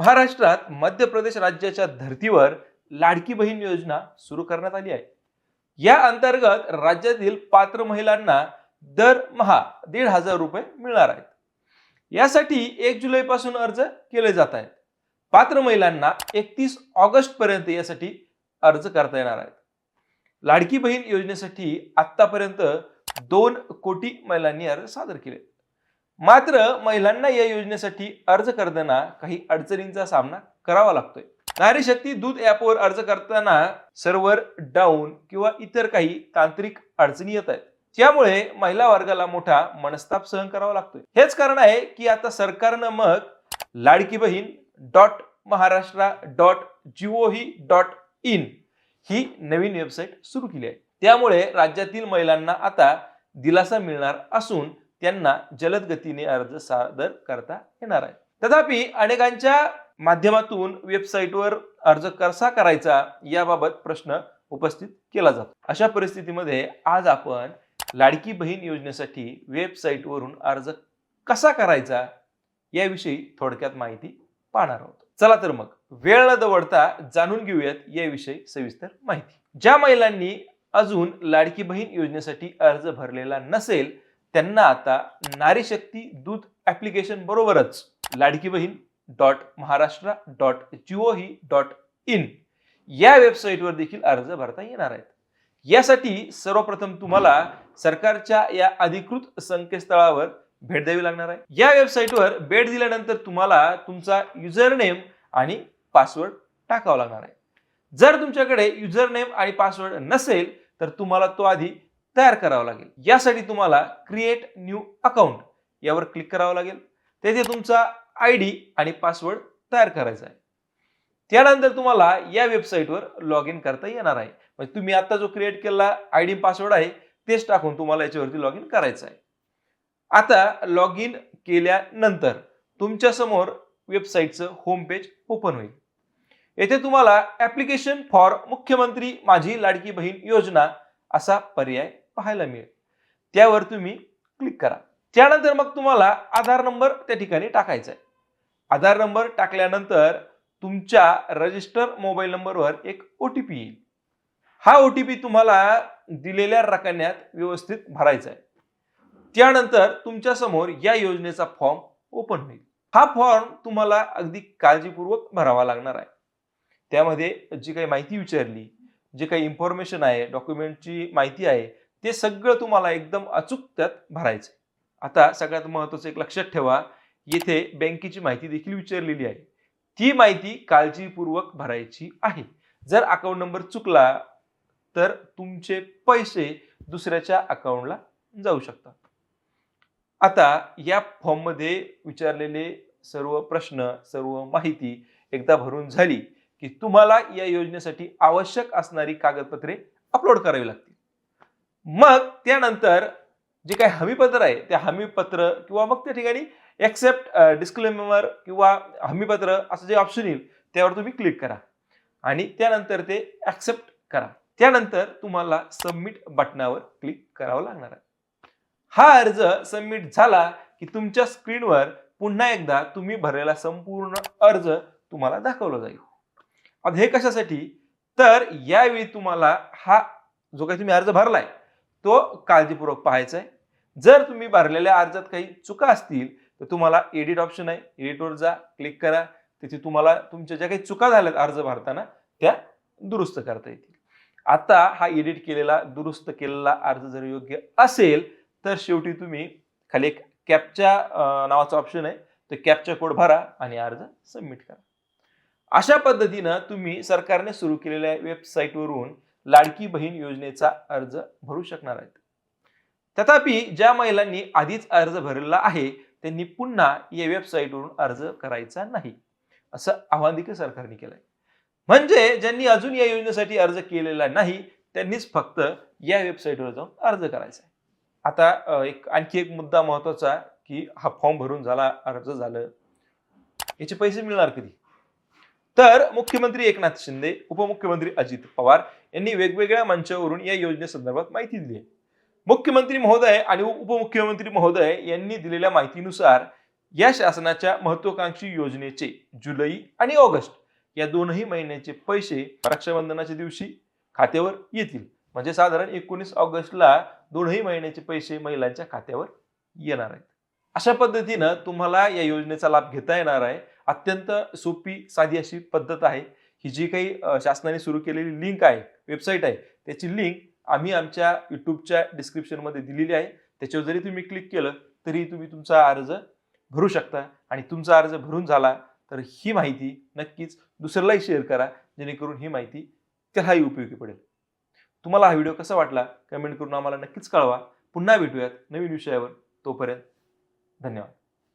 महाराष्ट्रात मध्य प्रदेश राज्याच्या धर्तीवर लाडकी बहीण योजना सुरू करण्यात आली आहे. या अंतर्गत राज्यातील पात्र महिलांना दरमहा दीड हजार रुपये मिळणार आहेत. यासाठी एक जुलैपासून अर्ज केले जात आहेत. पात्र महिलांना एकतीस ऑगस्ट पर्यंत यासाठी अर्ज करता येणार आहेत. लाडकी बहीण योजनेसाठी आतापर्यंत दोन कोटी महिलांनी अर्ज सादर केले मात्र महिलांना या योजनेसाठी अर्ज करताना काही अडचणींचा सामना करावा लागतोय. नारी शक्ती दूध ॲपवर अर्ज करताना सर्व्हर डाऊन किंवा इतर काही तांत्रिक अडचणी येत आहेत. त्यामुळे महिला वर्गाला मोठा मनस्ताप सहन करावा लागतोय. हेच कारण आहे की आता सरकारनं मग Ladki Bahin dot Maharashtra dot gov dot in ही नवीन वेबसाईट सुरू केली आहे. त्यामुळे राज्यातील महिलांना आता दिलासा मिळणार असून त्यांना जलद गतीने अर्ज सादर करता येणार आहे. तथापि अनेकांच्या माध्यमातून वेबसाईटवर अर्ज कसा करायचा याबाबत प्रश्न उपस्थित केला जातो. अशा परिस्थितीमध्ये आज आपण लाडकी बहीण योजनेसाठी वेबसाईटवरून अर्ज कसा करायचा याविषयी थोडक्यात माहिती पाहणार आहोत. चला तर मग वेळ न दवडता जाणून घेऊयात याविषयी सविस्तर माहिती. ज्या महिलांनी अजून लाडकी बहीण योजनेसाठी अर्ज भरलेला नसेल त्यांना आता नारीशक्ती दूध ऍप्लिकेशन बरोबरच Ladki Bahin dot Maharashtra dot gov dot in या वेबसाईटवर देखील अर्ज भरता येणार आहेत. यासाठी सर्वप्रथम तुम्हाला सरकारच्या या अधिकृत संकेतस्थळावर भेट द्यावी लागणार आहे. या वेबसाईटवर भेट दिल्यानंतर तुम्हाला तुमचा युजर नेम आणि पासवर्ड टाकावा लागणार आहे. जर तुमच्याकडे युजर नेम आणि पासवर्ड नसेल तर तुम्हाला तो आधी तयार करावं लागेल. यासाठी तुम्हाला क्रिएट न्यू अकाउंट यावर क्लिक करावं लागेल. तेथे तुमचा आय डी आणि पासवर्ड तयार करायचा आहे. त्यानंतर तुम्हाला या वेबसाईटवर लॉग इन करता येणार आहे. म्हणजे तुम्ही आता जो क्रिएट केलेला आय डी पासवर्ड आहे तेच टाकून तुम्हाला याच्यावरती लॉग इन करायचं आहे. आता लॉग इन केल्यानंतर तुमच्यासमोर वेबसाईटचं होम पेज ओपन होईल. येथे तुम्हाला ऍप्लिकेशन फॉर मुख्यमंत्री माझी लाडकी बहीण योजना असा पर्याय पाहायला मिळेल. त्यावर तुम्ही क्लिक करा. त्यानंतर मग तुम्हाला आधार नंबर त्या ठिकाणी टाकायचा आहे. आधार नंबर टाकल्यानंतर तुमच्या रजिस्टर मोबाईल नंबरवर एक ओ टी पी येईल. हा ओ टी पी तुम्हाला दिलेल्या रकान्यात व्यवस्थित भरायचा आहे. त्यानंतर तुमच्यासमोर या योजनेचा फॉर्म ओपन होईल. हा फॉर्म तुम्हाला अगदी काळजीपूर्वक भरावा लागणार आहे. त्यामध्ये जी काही माहिती विचारली जे काही इन्फॉर्मेशन आहे डॉक्युमेंटची माहिती आहे ते सगळं तुम्हाला एकदम अचूक त्यात भरायचं आता सगळ्यात महत्त्वाचं एक लक्षात ठेवा येथे बँकेची माहिती देखील विचारलेली आहे. ती माहिती काळजीपूर्वक भरायची आहे. जर अकाउंट नंबर चुकला तर तुमचे पैसे दुसऱ्याच्या अकाउंटला जाऊ शकतात. आता या फॉर्ममध्ये विचारलेले सर्व प्रश्न सर्व माहिती एकदा भरून झाली. की तुम्हाला या योजनेसाठी आवश्यक असणारी कागदपत्रे अपलोड करावी लागतील. मग त्यानंतर जे काही हमीपत्र आहे ते हमीपत्र किंवा मग त्या ठिकाणी एक्सेप्ट डिस्क्लेमर किंवा हमीपत्र असं जे ऑप्शन येईल त्यावर तुम्ही क्लिक करा. आणि त्यानंतर ते ऍक्सेप्ट करा. त्यानंतर तुम्हाला सबमिट बटनावर क्लिक करावं लागणार आहे. हा अर्ज सबमिट झाला की तुमच्या स्क्रीनवर पुन्हा एकदा तुम्ही भरलेला संपूर्ण अर्ज तुम्हाला दाखवला जाईल. आता हे कशासाठी? तर यावेळी तुम्हाला हा जो काही तुम्ही अर्ज भरलाय तो काळजीपूर्वक पाहायचा आहे जर तुम्ही भरलेल्या अर्जात काही चुका असतील तर तुम्हाला एडिट ऑप्शन आहे. एडिटवर जा क्लिक करा. तिथे तुम्हाला तुमच्या ज्या काही चुका झाल्यात अर्ज भरताना त्या दुरुस्त करता येतील. आता हा एडिट केलेला दुरुस्त केलेला अर्ज जर योग्य असेल तर शेवटी तुम्ही खाली एक कॅपच्या नावाचा ऑप्शन आहे. तो कॅपचा कोड भरा आणि अर्ज सबमिट करा. अशा पद्धतीनं तुम्ही सरकारने सुरू केलेल्या वेबसाईटवरून लाडकी बहीण योजनेचा अर्ज भरू शकणार आहेत. तथापि ज्या महिलांनी आधीच अर्ज भरलेला आहे त्यांनी पुन्हा या वेबसाईटवरून अर्ज करायचा नाही असं आव्हान देखील सरकारने केलंय. म्हणजे ज्यांनी अजून या योजनेसाठी अर्ज केलेला नाही त्यांनीच फक्त या वेबसाईटवर जाऊन अर्ज करायचा आहे. आता एक आणखी एक मुद्दा महत्त्वाचा की हा फॉर्म भरून झाला अर्ज झालं याचे पैसे मिळणार कधी? तर मुख्यमंत्री एकनाथ शिंदे उपमुख्यमंत्री अजित पवार यांनी वेगवेगळ्या मंचावरून या योजनेसंदर्भात माहिती दिली आहे. मुख्यमंत्री महोदय आणि उपमुख्यमंत्री महोदय यांनी दिलेल्या माहितीनुसार या शासनाच्या महत्वाकांक्षी योजनेचे जुलै आणि ऑगस्ट या दोनही महिन्याचे पैसे रक्षाबंधनाच्या दिवशी खात्यावर येतील. म्हणजे साधारण एकोणीस ऑगस्टला दोनही महिन्याचे पैसे महिलांच्या खात्यावर येणार आहेत. अशा पद्धतीनं तुम्हाला या योजनेचा लाभ घेता येणार आहे. अत्यंत सोपी साधी अशी पद्धत आहे. ही जी काही शासनाने सुरू केलेली लिंक आहे वेबसाईट आहे त्याची लिंक आम्ही आमच्या युट्यूबच्या डिस्क्रिप्शनमध्ये दिलेली आहे. त्याच्यावर जरी तुम्ही क्लिक केलं तरी तुम्ही तुमचा अर्ज भरू शकता. आणि तुमचा अर्ज भरून झाला तर ही माहिती नक्कीच दुसऱ्यालाही शेअर करा जेणेकरून ही माहिती त्यालाही उपयोगी पडेल. तुम्हाला हा व्हिडिओ कसा वाटला कमेंट करून आम्हाला नक्कीच कळवा. पुन्हा भेटूयात नवीन विषयावर. तोपर्यंत धन्यवाद